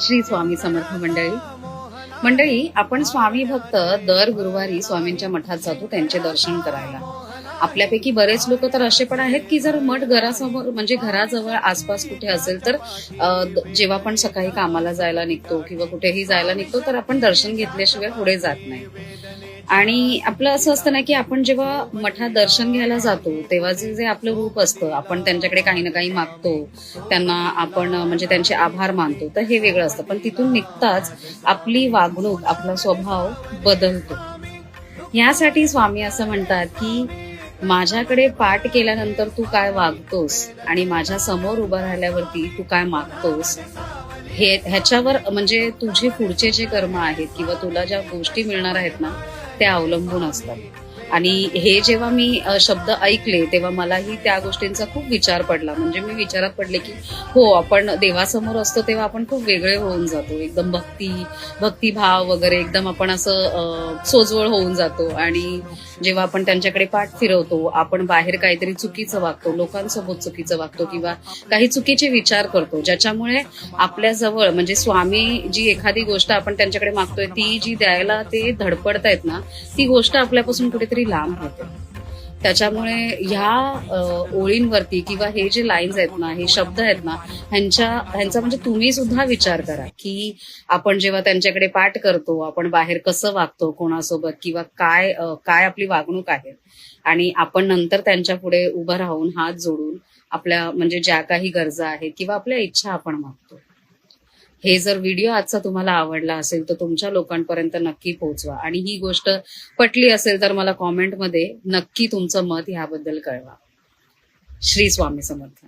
श्री स्वामी समर्थ मंडळी. मंडळी आपण स्वामी भक्त दर गुरुवारी स्वामींच्या मठात जातो त्यांचे दर्शन करायला. आपल्यापैकी बरेच लोक तर असे पण आहेत की जर मठ घरासमोर म्हणजे घराजवळ आसपास कुठे असेल तर जेव्हा पण सकाळी कामाला जायला निघतो किंवा कुठेही जायला निघतो तर आपण दर्शन घेतल्याशिवाय पुढे जात नाही. आणि आपलं असं असतं ना की आपण जेव्हा मठात दर्शन घ्यायला जातो तेव्हा जे जे आपलं रूप असतं आपण त्यांच्याकडे काही ना काही मागतो त्यांना आपण म्हणजे त्यांचे आभार मानतो तर हे वेगळं असतं. पण तिथून निघताच आपली वागणूक आपला स्वभाव बदलतो. यासाठी स्वामी असं म्हणतात की माझ्याकडे पाठ केल्यानंतर तू काय वागतोस आणि माझ्यासमोर उभं राहिल्यावरती तू काय मागतोस हे ह्याच्यावर म्हणजे तुझे पुढचे जे कर्म आहेत किंवा तुला ज्या गोष्टी मिळणार आहेत ना त्या अवलंबून असतात. आणि हे जेव्हा मी शब्द ऐकले तेव्हा मलाही त्या गोष्टींचा खूप विचार पडला. म्हणजे मी विचारात पडले की हो आपण देवासमोर असतो तेव्हा आपण खूप वेगळे होऊन जातो. एकदम भक्ती भक्तिभाव वगैरे एकदम आपण असं सोजवळ होऊन जातो. आणि जेव्हा आपण त्यांच्याकडे पाठ फिरवतो आपण बाहेर काहीतरी चुकीचं वागतो लोकांसोबत चुकीचं वागतो किंवा काही चुकीचे विचार करतो ज्याच्यामुळे आपल्या जवळ म्हणजे स्वामी जी एखादी गोष्ट आपण त्यांच्याकडे मागतोय ती जी द्यायला ते धडपडतायत ना ती गोष्ट आपल्यापासून कुठेतरी लांब होते. त्याच्यामुळे ह्या ओळींवरती किंवा हे जे लाईन्स आहेत ना हे शब्द आहेत ना ह्यांच्या ह्यांचा म्हणजे तुम्ही सुद्धा विचार करा की आपण जेव्हा त्यांच्याकडे पाठ करतो आपण बाहेर कसं वागतो कोणासोबत किंवा काय काय आपली वागणूक आहे. आणि आपण नंतर त्यांच्या पुढे उभं राहून हात जोडून आपल्या म्हणजे ज्या काही गरजा आहेत किंवा आपल्या इच्छा आपण मागतो. हे जर व्हिडिओ आजचा तुम्हाला आवडला असेल तर तुमच्या लोकांपर्यंत नक्की पोहोचवा. आणि ही गोष्ट पटली असेल तर मला कॉमेंटमध्ये नक्की तुमचं मत ह्याबद्दल कळवा. श्री स्वामी समर्थ.